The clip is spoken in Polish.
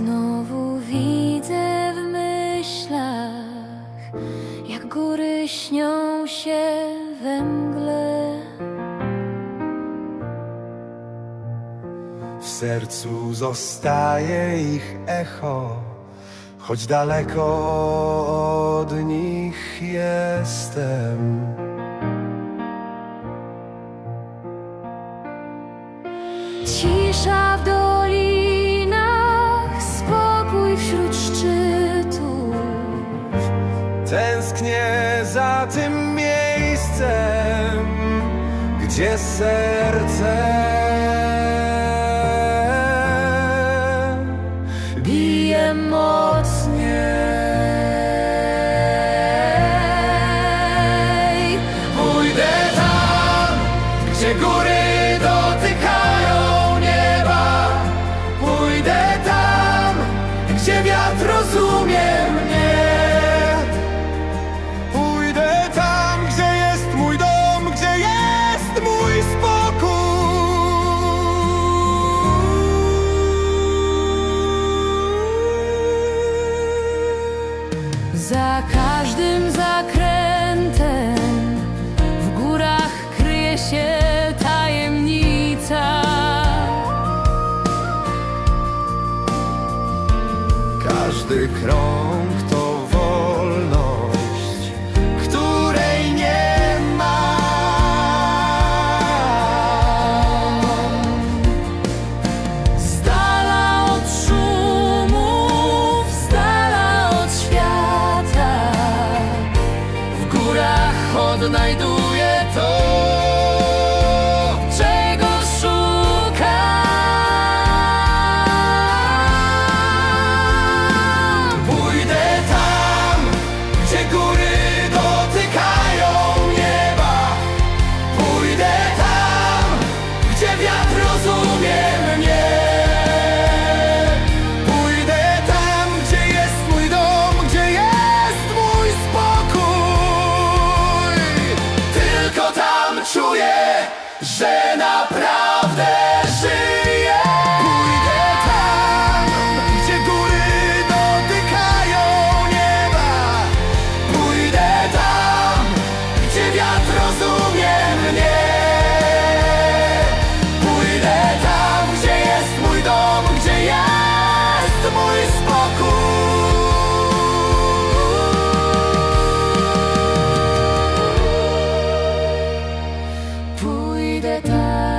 Znowu widzę w myślach, jak góry śnią się we mgle. W sercu zostaje ich echo, choć daleko od nich jestem. Cisza w dół. Tęsknię za tym miejscem, gdzie serce każdym zakrętem w górach kryje się tajemnica. Każdy krąg w górach odnajduję to, że naprawdę żyję. Pójdę tam, gdzie góry dotykają nieba. Pójdę tam, gdzie wiatr rozumie mnie. Pójdę tam, gdzie jest mój dom, gdzie jest mój spokój. прийде.